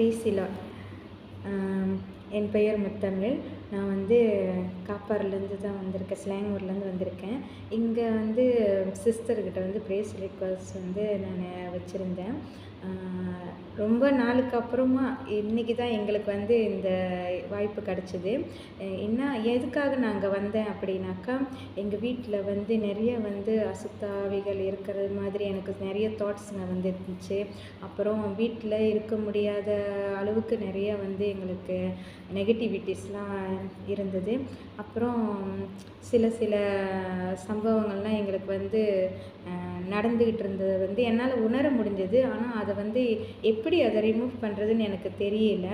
பிரேசிலா என் பெயர் முத்தமிழ். நான் வந்து காப்பாறுலேருந்து தான் வந்திருக்கேன் ஸ்லாங்கூர்லேருந்து வந்திருக்கேன். இங்கே வந்து சிஸ்டர்கிட்ட வந்து ப்ரேஸ் ரிக்வஸ்ட் வந்து நான் வச்சுருந்தேன். ரொம்ப நாளுக்கு அப்புறமா இன்றைக்கி தான் எங்களுக்கு வந்து இந்த வாய்ப்பு கிடச்சிது. என்ன எதுக்காக நாங்கள் வந்தேன் அப்படின்னாக்கா எங்கள் வீட்டில் வந்து நிறைய வந்து அசுத்தாவிகள் இருக்கிறது மாதிரி எனக்கு நிறைய தாட்ஸுங்க வந்து இருந்துச்சு அப்புறம் வீட்டில் இருக்க முடியாத அளவுக்கு நிறைய வந்து எங்களுக்கு நெகட்டிவிட்டிஸ்லாம் இருந்தது. அப்புறம் சில சில சம்பவங்கள்லாம் எங்களுக்கு வந்து நடந்துக்கிட்டு இருந்தது. வந்து என்னால் உணர முடிஞ்சது. ஆனால் அதை வந்து எப்படி அதை ரிமூவ் பண்ணுறதுன்னு எனக்கு தெரியல.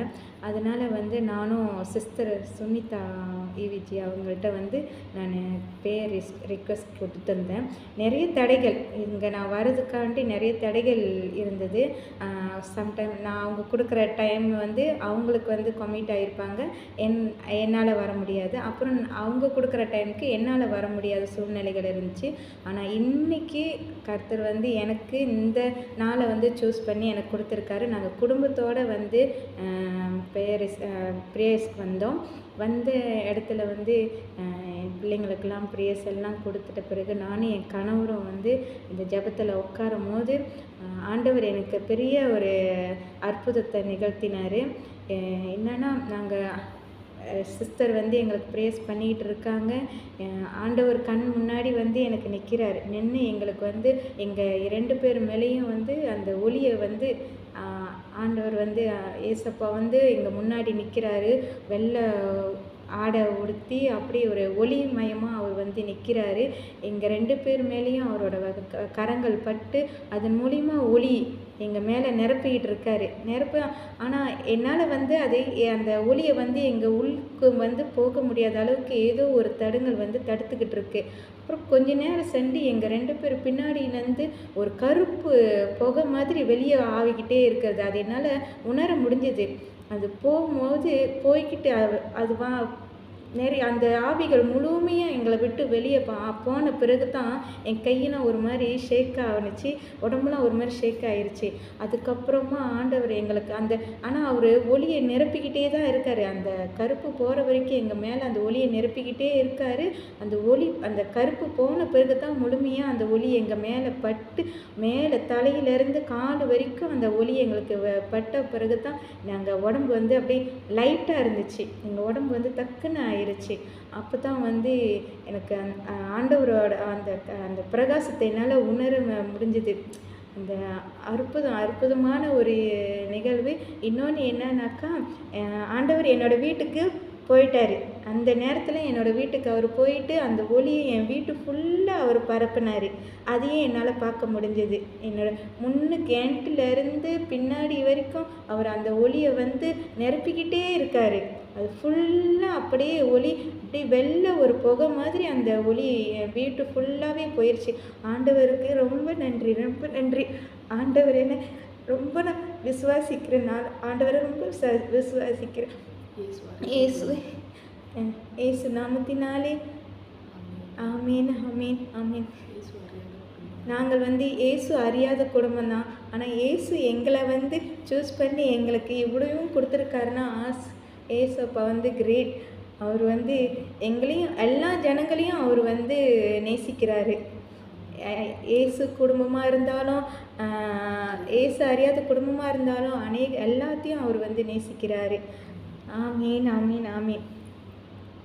அதனால் வந்து நானும் சிஸ்டர் சுனிதா இவிஜி அவங்கள்ட்ட வந்து நான் பேர் ரிக்வெஸ்ட் கொடுத்துருந்தேன். நிறைய தடைகள் இங்கே நான் வர்றதுக்காண்டி நிறைய தடைகள் இருந்தது. சம்டைம் நான் அவங்க கொடுக்குற டைம் வந்து அவங்களுக்கு வந்து கமிட் ஆகிருப்பாங்க என் என்னால் வர முடியாது. அப்புறம் அவங்க கொடுக்குற டைமுக்கு என்னால் வர முடியாத சூழ்நிலைகள் இருந்துச்சு. ஆனால் இன்றைக்கி கர்த்தர் வந்து எனக்கு இந்த நாளை வந்து சூஸ் பண்ணி எனக்கு கொடுத்துருக்காரு. நாங்கள் குடும்பத்தோடு வந்து ப்ரேயர்ஸ் ப்ரேயர்ஸ்க்கு வந்தோம். வந்த இடத்துல வந்து என் பிள்ளைங்களுக்கெல்லாம் ப்ரேயர்ஸ் எல்லாம் கொடுத்துட்ட பிறகு நானும் என் கணவரும் வந்து இந்த ஜபத்தில் உட்காரும் போது ஆண்டவர் எனக்கு பெரிய ஒரு அற்புதத்தை நிகழ்த்தினார். என்னென்னா நாங்கள் சிஸ்டர் வந்து எங்களுக்கு ப்ரேஸ் பண்ணிக்கிட்டு இருக்காங்க. ஆண்டவர் கண் முன்னாடி வந்து எனக்கு நிற்கிறார் நின்று எங்களுக்கு வந்து எங்கள் இரண்டு பேர் மேலேயும் வந்து அந்த ஒளியை வந்து ஆண்டவர் வந்து ஏசப்பா வந்து எங்கள் முன்னாடி நிற்கிறாரு வெள்ளை ஆடை உடுத்தி அப்படி ஒரு ஒளி மயமாக அவர் வந்து நிற்கிறாரு எங்கள் ரெண்டு பேர் மேலேயும் அவரோட கரங்கள் பட்டு அதன் மூலிமா ஒளி எங்கள் மேலே நிரப்பிக்கிட்டு இருக்காரு. நிரப்ப ஆனால் என்னால் வந்து அதை அந்த ஒளியை வந்து எங்கள் உள்க்கு வந்து போக முடியாத அளவுக்கு ஏதோ ஒரு தடுங்கள் வந்து தடுத்துக்கிட்டு இருக்கு. அப்புறம் கொஞ்ச நேரம் சென்று எங்கள் ரெண்டு பேர் பின்னாடியிலேருந்து ஒரு கருப்பு புகை மாதிரி வெளியே ஆவிக்கிட்டே இருக்கிறது. அது என்னால் உணர முடிஞ்சது. அது போகும்போது போய்கிட்டு அது வா நிறைய அந்த ஆவிகள் முழுமையாக எங்களை விட்டு வெளியே பா போன பிறகு தான் என் கையெல்லாம் ஒரு மாதிரி ஷேக் ஆகணுச்சு உடம்புலாம் ஒரு மாதிரி ஷேக் ஆயிடுச்சு அதுக்கப்புறமா ஆண்டவர் எங்களுக்கு அந்த ஆனால் அவர் ஒளியை நிரப்பிக்கிட்டே தான் இருக்கார். அந்த கருப்பு போகிற வரைக்கும் எங்கள் மேலே அந்த ஒளியை நிரப்பிக்கிட்டே இருக்கார். அந்த ஒளி அந்த கருப்பு போன பிறகு தான் முழுமையாக அந்த ஒளி எங்கள் மேலே பட்டு மேலே தலையிலேருந்து காலு வரைக்கும் அந்த ஒளி எங்களுக்கு பட்ட பிறகு தான் நாங்கள் உடம்பு வந்து அப்படியே லைட்டாக இருந்துச்சு. எங்கள் உடம்பு வந்து டக்குன்னு ஆயிடுச்சு அப்போ தான் வந்து எனக்கு ஆண்டவரோட அந்த அந்த பிரகாசத்தை என்னால் உணர முடிஞ்சது. அந்த அற்புதம் அற்புதமான ஒரு நிகழ்வு. இன்னொன்று என்னன்னாக்கா ஆண்டவர் என்னோடய வீட்டுக்கு போயிட்டார். அந்த நேரத்தில் என்னோடய வீட்டுக்கு அவர் போயிட்டு அந்த ஒளியை என் வீட்டு ஃபுல்லாக அவர் பரப்புனார். அதையும் என்னால் பார்க்க முடிஞ்சது. என்னோட முன்னு கேண்ட்டிலேருந்து பின்னாடி வரைக்கும் அவர் அந்த ஒளியை வந்து நிரப்பிக்கிட்டே இருக்கார். அது ஃபுல்லாக அப்படியே ஒளி அப்படியே வெளில ஒரு புகை மாதிரி அந்த ஒளி என் வீட்டு ஃபுல்லாகவே போயிடுச்சு ஆண்டவருக்கு ரொம்ப நன்றி ரொம்ப நன்றி. ஆண்டவர் என்ன ரொம்ப நான் விசுவாசிக்கிறேன். நான் ஆண்டவரை ரொம்ப விசுவாசிக்கிறேன். ஏசு ஏசு நாமத்தினாலே. ஆமீன் ஆமீன் ஆமீன். நாங்கள் வந்து ஏசு அறியாத குடும்பம் தான் ஆனால் ஏசு எங்களை வந்து சூஸ் பண்ணி எங்களுக்கு இவ்வளவும் கொடுத்துருக்காருன்னா ஆஸ் ஏசப்பா வந்து கிரேட் அவர் வந்து எங்களையும் எல்லா ஜனங்களையும் அவர் வந்து நேசிக்கிறாரு. ஏசு குடும்பமாக இருந்தாலும் ஏசு அறியாத குடும்பமாக இருந்தாலும் அநேக எல்லாத்தையும் அவர் வந்து நேசிக்கிறாரு. ஆமீன் ஆமீன் ஆமீன்.